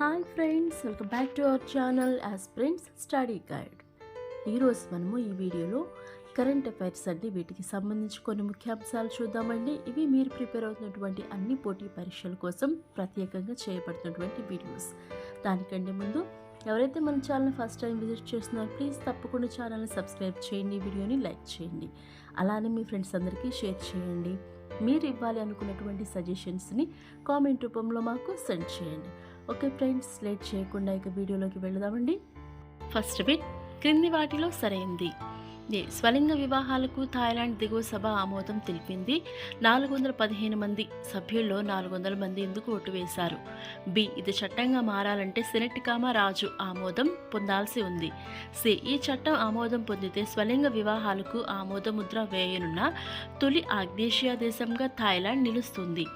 Hi friends welcome back to our channel as friends study guide. ఈరోజు మనము ఈ వీడియోలో కరెంట్ అఫైర్స్ అండి వీటికి సంబంధించి కొన్ని ముఖ్యాంశాలు చూద్దామండి. ఇవి మీరు ప్రిపేర్ అవుతున్నటువంటి అన్ని పోటీ పరీక్షల కోసం ప్రత్యేకంగా చేయబడుతున్నటువంటి వీడియోస్. దానికంటే ముందు ఎవరైతే మన ఛానల్ ఫస్ట్ టైం విజిట్ చేస్తున్నారో ప్లీజ్ తప్పకుండా ఛానల్ని సబ్స్క్రైబ్ చేయండి వీడియోని లైక్ చేయండి. అలానే మీ ఫ్రెండ్స్ అందరికీ షేర్ చేయండి. మీరు ఇవ్వాలి అనుకున్నటువంటి సజెషన్స్ని కామెంట్ రూపంలో మాకు సెండ్ చేయండి. ఓకే ఫ్రెండ్స్ లేట్ చేయకుండా ఇక వీడియోలోకి వెళదామండి. ఫస్ట్ బిట్ క్రింది వాటిలో సరైంది. స్వలింగ వివాహాలకు థాయిలాండ్ దిగువ సభ ఆమోదం తెలిపింది. నాలుగు వందల పదిహేను మంది సభ్యుల్లో నాలుగు వందల మంది ఎందుకు ఓటు వేశారు? బి ఇది చట్టంగా మారాలంటే సెనెట్ కామా రాజు ఆమోదం పొందాల్సి ఉంది. సి ఈ చట్టం ఆమోదం పొందితే స్వలింగ వివాహాలకు ఆమోద ముద్ర వేయనున్న తొలి ఆగ్నేషియా దేశంగా థాయిలాండ్ నిలుస్తుంది.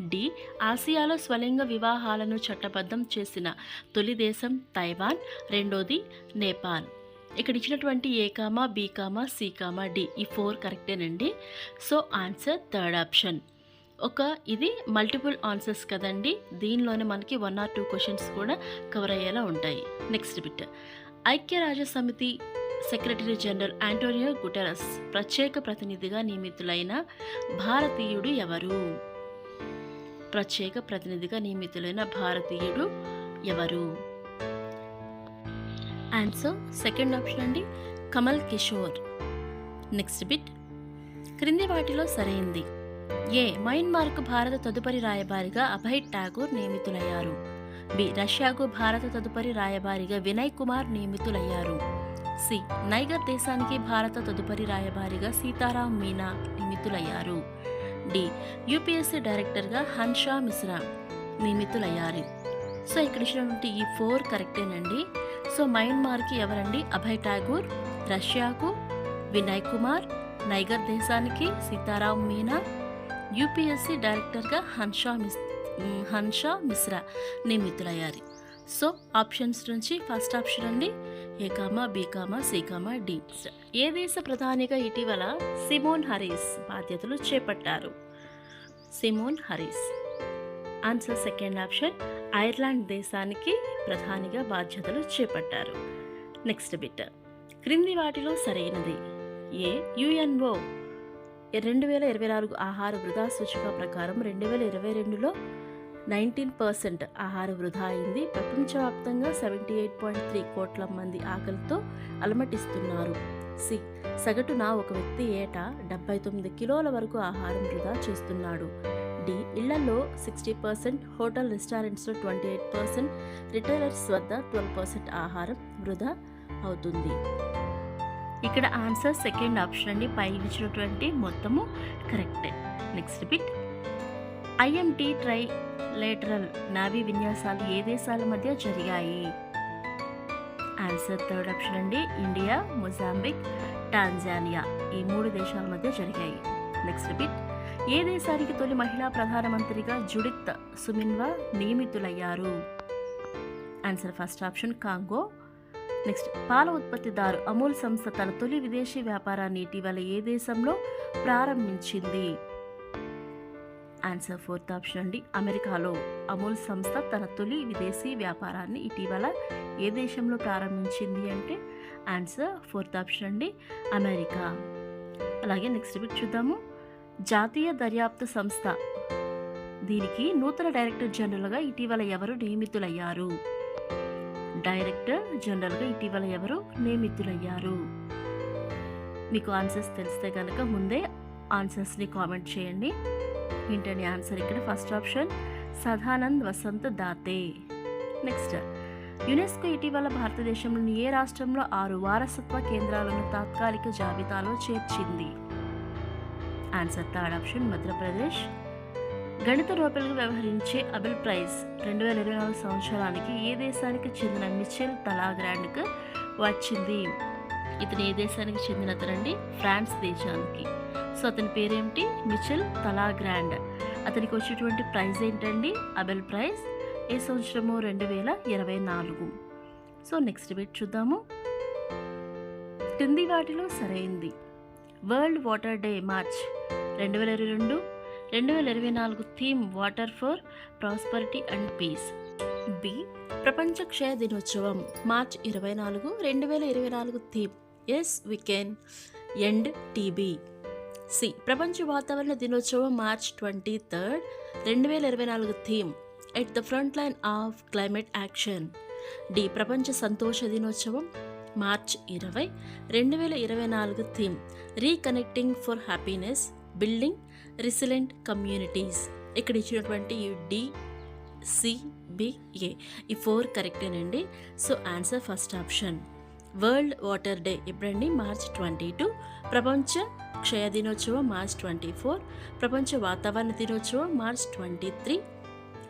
డి ఆసియాలో స్వలింగ వివాహాలను చట్టబద్ధం చేసిన తొలి దేశం తైవాన్ రెండోది నేపాల్. ఇక్కడ ఇచ్చినటువంటి A comma B comma C comma D ఈ ఫోర్ కరెక్టేనండి. So answer third option. ఒక ఇది మల్టిపుల్ ఆన్సర్స్ కదండి. దీనిలోనే మనకి వన్ ఆర్ టూ క్వశ్చన్స్ కూడా కవర్ అయ్యేలా ఉంటాయి. Next bit. ఐక్యరాజ్య సమితి సెక్రటరీ జనరల్ ఆంటోనియో గుటెరస్ ప్రత్యేక ప్రతినిధిగా నియమితులైన భారతీయుడు ఎవరు? ప్రత్యేక ప్రతినిధిగా నియమితులైన భారతీయుడు ఎవరు? ఆన్సర్ సెకండ్ ఆప్షన్ అండి కమల్ కిషోర్ నెక్స్ట్ బిట్ క్రింది వాటిలో సరైంది. ఏ మయన్మార్కు భారత తదుపరి రాయబారిగా అభయ్ ఠాగూర్ నియమితులయ్యారు. బి రష్యాకు భారత తదుపరి రాయబారిగా వినయ్ కుమార్ నియమితులయ్యారు. సి నైగర్ దేశానికి భారత తదుపరి రాయబారిగా సీతారాం మీనా నియమితులయ్యారు. డి యూపీఎస్సీ డైరెక్టర్గా హన్షా మిశ్రా నియమితులయ్యారు. సో ఇక్కడ ఇచ్చినటువంటి ఈ ఫోర్ కరెక్టేనండి. సో మయన్మార్కి ఎవరండి? అభయ్ ఠాగూర్ రష్యాకు వినయ్ కుమార్ నైగర్ దేశానికి సీతారాం మీనా యూపీఎస్సీ డైరెక్టర్గా హన్షా మిస్ హన్షా మిశ్రా నియమితులయ్యారు. సో ఆప్షన్స్ నుంచి ఫస్ట్ ఆప్షన్ అండి A comma B comma C comma D. ఏ దేశ ప్రధానిగా ఇటీవల సిమోన్ హరీస్ బాధ్యతలు చేపట్టారు? Simon Harris. Answer second option Ireland దేశానికి ప్రధానిగా బాధ్యతలు చేపట్టారు. నెక్స్ట్ బిట్ క్రింది వాటిలో సరైనది. A UNO. రెండు వేల ఇరవై నాలుగు ఆహార వృధా సూచిక ప్రకారం రెండు వేల ఇరవై రెండులో నైన్టీన్ పర్సెంట్ ఆహార వృధా అయింది. ప్రపంచవ్యాప్తంగా సెవెంటీ ఎయిట్ పాయింట్ త్రీ కోట్ల మంది ఆకలితో అలమటిస్తున్నారు. సి సగటున ఒక వ్యక్తి ఏటా డెబ్బై తొమ్మిది కిలోల వరకు ఆహారం వృధా చేస్తున్నాడు. డి ఇళ్ళలో సిక్స్టీ పర్సెంట్ హోటల్ రెస్టారెంట్స్లో ట్వంటీ ఎయిట్ పర్సెంట్ రిటైలర్స్ వద్ద ట్వెల్వ్ పర్సెంట్ ఆహారం వృధా అవుతుంది. ఇక్కడ ఆన్సర్ సెకండ్ ఆప్షన్ అండి. పై ఇచ్చినటువంటి మొత్తము కరెక్టే. Next bit IMT trilateral navy విన్యాసాలు ఏ దేశాల మధ్య జరిగాయి? ఆన్సర్ థర్డ్ ఆప్షన్ అండి. India Mozambique Tanzania. ఈ మూడు దేశాల మధ్య జరిగాయి. నెక్స్ట్ బిట్ ఏ దేశానికి తొలి మహిళా ప్రధానమంత్రిగా జుడిత్ సుమిన్వా నియమితులయ్యారు? Answer first option Congo. Next పాల ఉత్పత్తిదారు అమూల్ సంస్థ తన తొలి విదేశీ వ్యాపారాన్ని ఇటీవల ఏ దేశంలో ప్రారంభించింది? ఆన్సర్ ఫోర్త్ ఆప్షన్ అండి. అమెరికాలో అమూల్ సంస్థ తన తొలి విదేశీ వ్యాపారాన్ని ఇటీవల ఏ దేశంలో ప్రారంభించింది అంటే ఆన్సర్ ఫోర్త్ ఆప్షన్ అండి అమెరికా. అలాగే నెక్స్ట్ బిట్ చూద్దాము. జాతీయ దర్యాప్తు సంస్థ. దీనికి నూతన డైరెక్టర్ జనరల్గా ఇటీవల ఎవరు నియమితులయ్యారు? డైరెక్టర్ జనరల్గా ఇటీవల ఎవరు నియమితులయ్యారు? మీకు ఆన్సర్స్ తెలిస్తే కనుక ముందే ఆన్సర్స్ని కామెంట్ చేయండి. ఏంటని ఆన్సర్ ఇక్కడ. First option Sadanand Vasant Date. Next UNESCO ఇటీవల భారతదేశంలోని ఏ రాష్ట్రంలో ఆరు వారసత్వ కేంద్రాలను తాత్కాలిక జాబితాలో చేర్చింది? Answer third option Madhya Pradesh. గణిత రూపాయలుగా వ్యవహరించే అబిల్ ప్రైజ్ రెండు వేల ఇరవై నాలుగు సంవత్సరానికి ఏ దేశానికి చెందిన మిచెల్ తలాగ్రాండ్కు వచ్చింది? ఇతను ఏ దేశానికి చెందిన అతనండి ఫ్రాన్స్ దేశానికి. సో అతని పేరేమిటి? Michel Talagrand. అతనికి వచ్చేటువంటి ప్రైజ్ ఏంటండి? అబెల్ ప్రైజ్ ఏ సంవత్సరము? రెండు వేల ఇరవై నాలుగు. సో నెక్స్ట్ బిట్ చూద్దాము. క్రింది వాటిలో సరైంది. వరల్డ్ వాటర్ డే మార్చ్ రెండు వేల ఇరవై రెండు రెండు వేల ఇరవై నాలుగు theme water for prosperity and peace. B. ప్రపంచ క్షయ దినోత్సవం మార్చ్ ఇరవై నాలుగు రెండు వేల ఇరవై నాలుగు theme. Yes we can end TB C. ప్రపంచ వాతావరణ దినోత్సవం మార్చ్ ట్వంటీ థర్డ్ రెండు వేల ఇరవై నాలుగు theme at the front line of climate action. D. ప్రపంచ సంతోష దినోత్సవం మార్చ్ ఇరవై రెండు వేల ఇరవై నాలుగు theme reconnecting for happiness building resilient communities. ఇక్కడ ఇచ్చినటువంటి ఈ డి సిబిఏ ఈ ఫోర్ కరెక్టేనండి. So answer first option. World water day ఎప్పుడండి? March twenty two. ప్రపంచ క్షయ దినోత్సవం మార్చ్ ట్వంటీ ఫోర్. ప్రపంచ వాతావరణ దినోత్సవం మార్చ్ ట్వంటీ త్రీ.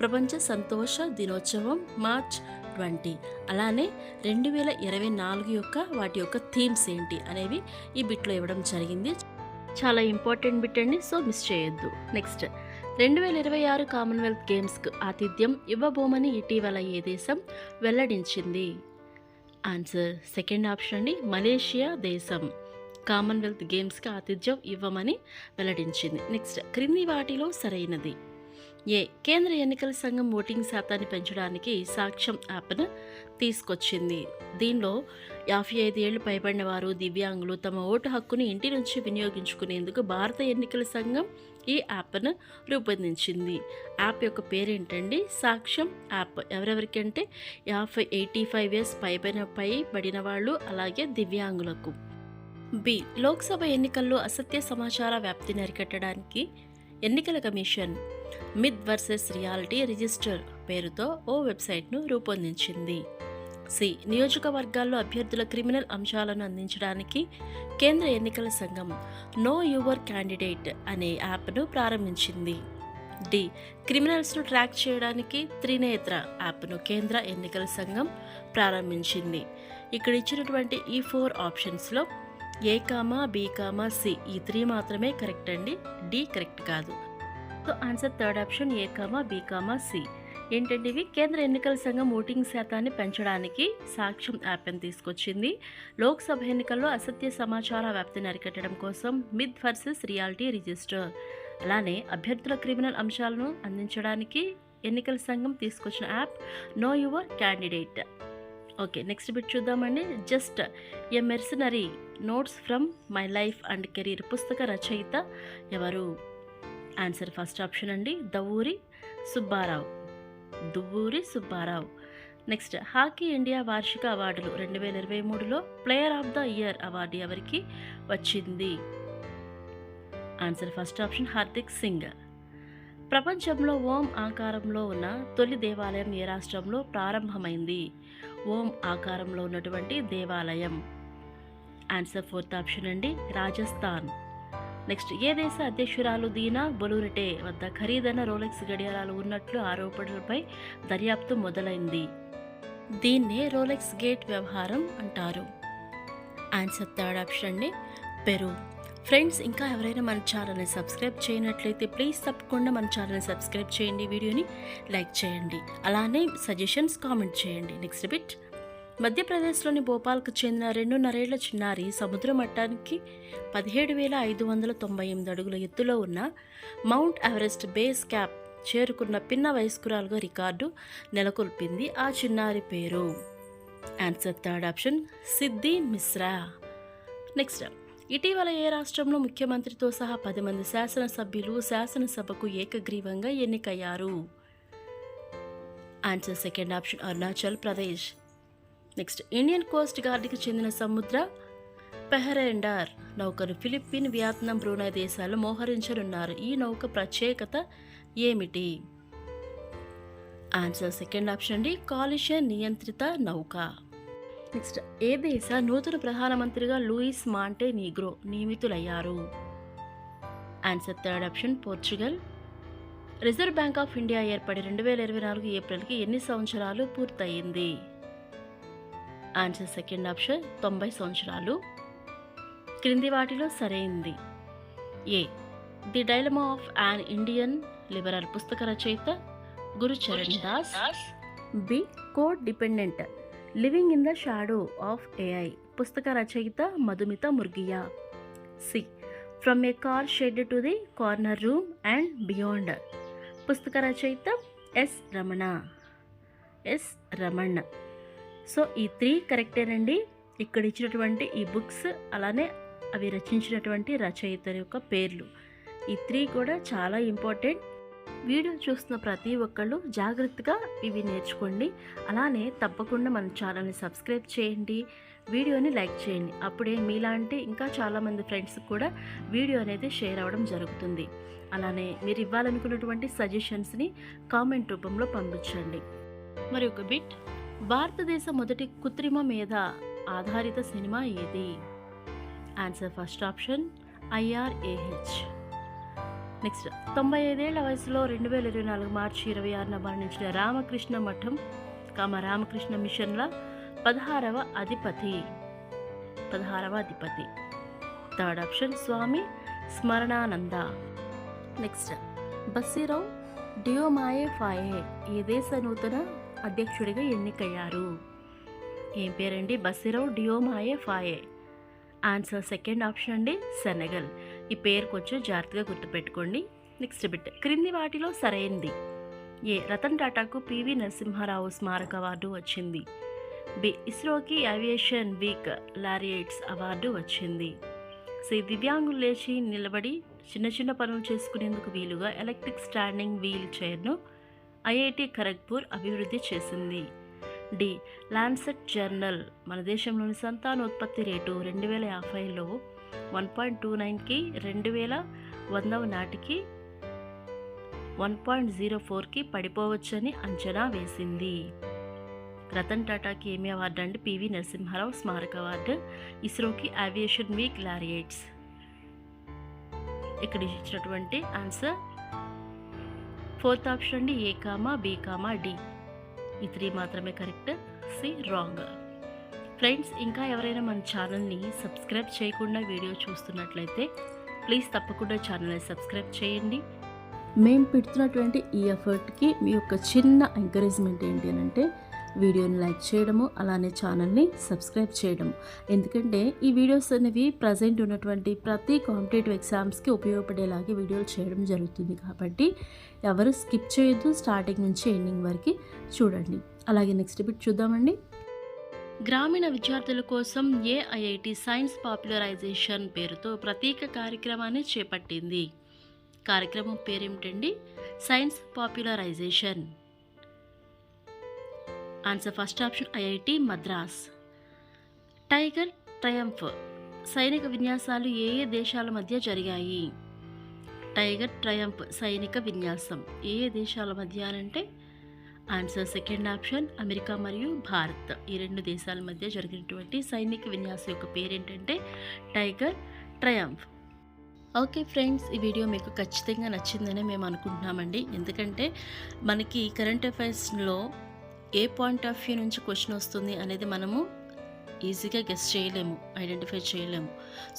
ప్రపంచ సంతోష దినోత్సవం మార్చ్ ట్వంటీ. అలానే రెండు వేల ఇరవై నాలుగు యొక్క వాటి యొక్క థీమ్స్ ఏంటి అనేవి ఈ బిట్లో ఇవ్వడం జరిగింది. చాలా ఇంపార్టెంట్ బిట్ అండి సో మిస్ చేయొద్దు. నెక్స్ట్ రెండు వేల ఇరవై ఆరు కామన్వెల్త్ గేమ్స్కు ఆతిథ్యం ఇవ్వబోమని ఇటీవల ఏ దేశం వెల్లడించింది? ఆన్సర్ సెకండ్ ఆప్షన్ అండి మలేషియా దేశం. కామన్వెల్త్ గేమ్స్కి ఆతిథ్యం ఇవ్వమని వెల్లడించింది. నెక్స్ట్ క్రింది వాటిలో సరైనది. ఏ కేంద్ర ఎన్నికల సంఘం ఓటింగ్ శాతాన్ని పెంచడానికి సాక్ష్యం యాప్ను తీసుకొచ్చింది. దీనిలో యాభై ఐదు ఏళ్ళు పైబడిన వారు దివ్యాంగులు తమ ఓటు హక్కును ఇంటి నుంచి వినియోగించుకునేందుకు భారత ఎన్నికల సంఘం ఈ యాప్ను రూపొందించింది. యాప్ యొక్క పేరేంటండి? సాక్ష్యం యాప్. ఎవరెవరికి అంటే యాభై ఎయిటీ ఫైవ్ ఇయర్స్ పైబడిన పైబడిన వాళ్ళు అలాగే దివ్యాంగులకు. బి. లోక్సభ ఎన్నికల్లో అసత్య సమాచార వ్యాప్తిని అరికట్టడానికి ఎన్నికల commission myth versus reality register పేరుతో ఓ వెబ్సైట్ను రూపొందించింది. సి. నియోజకవర్గాల్లో అభ్యర్థుల క్రిమినల్ అంశాలను అందించడానికి కేంద్ర ఎన్నికల సంఘం నో యువర్ క్యాండిడేట్ అనే యాప్ను ప్రారంభించింది. డి. క్రిమినల్స్ను ట్రాక్ చేయడానికి త్రినేత్ర యాప్ను కేంద్ర ఎన్నికల సంఘం ప్రారంభించింది. ఇక్కడ ఇచ్చినటువంటి ఈ ఫోర్ ఆప్షన్స్లో A comma B comma C. ఈ త్రీ మాత్రమే కరెక్ట్ అండి. డి కరెక్ట్ కాదు. So answer third option A comma B comma C. ఏంటంటే ఇవి కేంద్ర ఎన్నికల సంఘం ఓటింగ్ శాతాన్ని పెంచడానికి సాక్ష్యం యాప్ని తీసుకొచ్చింది. లోక్సభ ఎన్నికల్లో అసత్య సమాచార వ్యాప్తిని అరికట్టడం కోసం మిత్ వర్సెస్ రియాలిటీ రిజిస్టర్. అలానే అభ్యర్థుల క్రిమినల్ అంశాలను అందించడానికి ఎన్నికల సంఘం తీసుకొచ్చిన app know your candidate. Okay next bit చూద్దామండి. Just a mercenary notes from my life and career పుస్తక రచయిత ఎవరు? ఆన్సర్ ఫస్ట్ ఆప్షన్ అండి Davuri Subbarao. Duvvuri Subbarao. Next hockey India వార్షిక అవార్డులు రెండు వేల ఇరవై మూడులో player of the year award ఎవరికి వచ్చింది? Answer first option Hardik Singh. ప్రపంచంలో ఓం ఆకారంలో ఉన్న తొలి దేవాలయం ఏ రాష్ట్రంలో ప్రారంభమైంది? ఓం ఆకారంలో ఉన్నటువంటి దేవాలయం. ఆన్సర్ ఫోర్త్ ఆప్షన్ అండి రాజస్థాన్. నెక్స్ట్ ఏ దేశ అధ్యక్షురాలు దీనా బొలూరిటే వద్ద ఖరీదైన రోలెక్స్ గడియారాలు ఉన్నట్లు ఆరోపణలపై దర్యాప్తు మొదలైంది. దీన్నే రోలెక్స్ గేట్ వ్యవహారం అంటారు. ఆన్సర్ థర్డ్ ఆప్షన్ అండి పెరు. ఫ్రెండ్స్ ఇంకా ఎవరైనా మన ఛానల్ని సబ్స్క్రైబ్ చేయనట్లయితే ప్లీజ్ తప్పకుండా మన ఛానల్ని సబ్స్క్రైబ్ చేయండి వీడియోని లైక్ చేయండి. అలానే సజెషన్స్ కామెంట్ చేయండి. నెక్స్ట్ బిట్ మధ్యప్రదేశ్లోని భోపాల్కు చెందిన రెండున్నరేళ్ళ చిన్నారి సముద్ర మట్టానికి పదిహేడు వేల ఐదు వందల తొంభై ఎనిమిది అడుగుల ఎత్తులో ఉన్న మౌంట్ ఎవరెస్ట్ బేస్ క్యాప్ చేరుకున్న పిన్న వయస్కురాలుగా రికార్డు నెలకొల్పింది ఆ చిన్నారి పేరు. ఆన్సర్ థర్డ్ ఆప్షన్ సిద్ధి మిశ్రా. నెక్స్ట్ ఇటీవల ఏ రాష్ట్రంలో ముఖ్యమంత్రితో సహా పది మంది శాసనసభ్యులు శాసనసభకు ఏకగ్రీవంగా ఎన్నికయ్యారు? Answer second option Arunachal Pradesh. Next Indian coast గార్డ్కి చెందిన సముద్ర పెహరెండార్ నౌకను ఫిలిప్పీన్ వియత్నాం బ్రూనై దేశాలు మోహరించనున్నారు. ఈ నౌక ప్రత్యేకత ఏమిటి? ఆన్సర్ సెకండ్ ఆప్షన్ అండి కాలుష్య నియంత్రిత నౌక. నెక్స్ట్ ఏ దేశ నూతన ప్రధానమంత్రిగా లూయిస్ మాంటే నీగ్రో నియమితులయ్యారు? Answer third option Portugal. Reserve Bank of India ఏర్పడి రెండు వేల ఇరవై నాలుగు ఏప్రిల్కి ఎన్ని సంవత్సరాలు పూర్తయింది? ఆన్సర్ సెకండ్ ఆప్షన్ తొంభై సంవత్సరాలు. క్రింది వాటిలో సరైంది. A. The dilemma of an Indian liberal పుస్తక రచయిత Gurcharan Das. B. Code dependent living in the shadow of AI పుస్తక రచయిత Madhumita Murgia. C. From a car shed to the corner room and beyond పుస్తక రచయిత S Ramana. S Ramana. So ఈ three కరెక్టేనండి. ఇక్కడ ఇచ్చినటువంటి ఈ బుక్స్ అలానే అవి రచించినటువంటి రచయితల యొక్క పేర్లు. ఈ త్రీ కూడా చాలా ఇంపార్టెంట్. వీడియో చూస్తున్న ప్రతి ఒక్కళ్ళు జాగ్రత్తగా ఇవి నేర్చుకోండి. అలానే తప్పకుండా మన ఛానల్ని సబ్స్క్రైబ్ చేయండి. వీడియోని లైక్ చేయండి. అప్పుడే మీలాంటి ఇంకా చాలామంది ఫ్రెండ్స్కి కూడా వీడియో అనేది షేర్ అవ్వడం జరుగుతుంది. అలానే మీరు ఇవ్వాలనుకున్నటువంటి సజెషన్స్ని కామెంట్ రూపంలో పంపించండి. మరి ఒక బిట్. భారతదేశ మొదటి కృత్రిమ మీద ఆధారిత సినిమా ఏది? Answer first option I R A H next తొంభై ఐదేళ్ళ వయసులో రెండు వేల ఇరవై నాలుగు మార్చి ఇరవై ఆరున మరణించిన రామకృష్ణ మఠం కామ రామకృష్ణ మిషన్ల పదహారవ అధిపతి. పదహారవ అధిపతి. Third option Swami Smaranananda. Next Bassirou Diomaye Faye ఏ దేశ నూతన అధ్యక్షుడిగా ఎన్నికయ్యారు. ఏం పేరండి? Bassirou Diomaye Faye. Answer second option అండి సెనగల్. ఈ పేరు కొంచెం జాగ్రత్తగా గుర్తుపెట్టుకోండి. Next bit. క్రింది వాటిలో సరైంది. ఏ రతన్ టాటాకు పివి నరసింహారావు స్మారక అవార్డు వచ్చింది. బి ఇస్రోకి ఏవియేషన్ వీక్ లారియట్స్ అవార్డు వచ్చింది. సి దివ్యాంగులు లేచి నిలబడి చిన్న చిన్న పనులు చేసుకునేందుకు వీలుగా ఎలక్ట్రిక్ స్టాండింగ్ వీల్ చైర్ను ఐఐటి ఖరగ్పూర్ అభివృద్ధి చేసింది. డి. లాన్సెట్ జర్నల్ మన దేశంలోని సంతానోత్పత్తి రేటు రెండు వేల యాభైలో వన్ పాయింట్ టూ నైన్కి రెండు వేల వందవ నాటికి వన్ పాయింట్ జీరో ఫోర్కి పడిపోవచ్చని అంచనా వేసింది. రతన్ టాటాకి ఏమి అవార్డు అండి? పివి నరసింహారావు స్మారక అవార్డు ఇస్రోకి ఏవియేషన్ వీక్ లారియట్స్ ఇక్కడ ఇచ్చినటువంటి ఆన్సర్ ఫోర్త్ ఆప్షన్ అండి A comma B comma D. ఈ త్రీ మాత్రమే కరెక్ట్ సి రాంగ్. ఫ్రెండ్స్ ఇంకా ఎవరైనా మన ఛానల్ని సబ్స్క్రైబ్ చేయకుండా వీడియో చూస్తున్నట్లయితే ప్లీజ్ తప్పకుండా ఛానల్ని సబ్స్క్రైబ్ చేయండి. మేము పెడుతున్నటువంటి ఈ ఎఫర్ట్కి మీ యొక్క చిన్న ఎంకరేజ్మెంట్ ఏంటి అని అంటే వీడియోని లైక్ చేయడము అలానే ఛానల్ని సబ్స్క్రైబ్ చేయడం ఎందుకంటే ఈ వీడియోస్ అనేవి ప్రజెంట్ ఉన్నటువంటి ప్రతి కాంపిటేటివ్ ఎగ్జామ్స్కి ఉపయోగపడేలాగే వీడియోలు చేయడం జరుగుతుంది కాబట్టి ఎవరు స్కిప్ చేయొద్దు స్టార్టింగ్ నుంచి ఎండింగ్ వరకు చూడండి. అలాగే నెక్స్ట్ బిట్ చూద్దామండి. గ్రామీణ విద్యార్థుల కోసం ఏఐఐటి సైన్స్ పాపులరైజేషన్ పేరుతో ప్రత్యేక కార్యక్రమాన్ని చేపట్టింది. కార్యక్రమం పేరేమిటండి? Science popularisation. Answer first option IIT Madras tiger triumph సైనిక విన్యాసాలు ఏ ఏ దేశాల మధ్య జరిగాయి? టైగర్ ట్రయంఫ్ సైనిక విన్యాసం. ఏ ఏ దేశాల మధ్య అంటే ఆన్సర్ సెకండ్ ఆప్షన్ అమెరికా మరియు భారత్. ఈ రెండు దేశాల మధ్య జరిగినటువంటి సైనిక విన్యాసం యొక్క పేరేంటంటే టైగర్ ట్రయంఫ్ ఓకే ఫ్రెండ్స్ ఈ వీడియో మీకు ఖచ్చితంగా నచ్చిందని మేము అనుకుంటున్నామండి. ఎందుకంటే మనకి కరెంట్ అఫైర్స్లో ఏ పాయింట్ ఆఫ్ వ్యూ నుంచి క్వశ్చన్ వస్తుంది అనేది మనము ఈజీగా గెస్ చేయలేము ఐడెంటిఫై చేయలేము.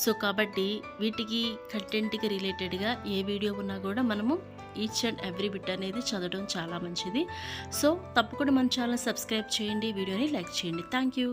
సో కాబట్టి వీటికి కంటెంట్కి రిలేటెడ్గా ఏ వీడియో ఉన్నా కూడా మనము ఈచ్ అండ్ ఎవ్రీ బిట్ అనేది చదవడం చాలా మంచిది. సో తప్పకుండా మన ఛానల్ సబ్స్క్రైబ్ చేయండి వీడియోని లైక్ చేయండి. Thank you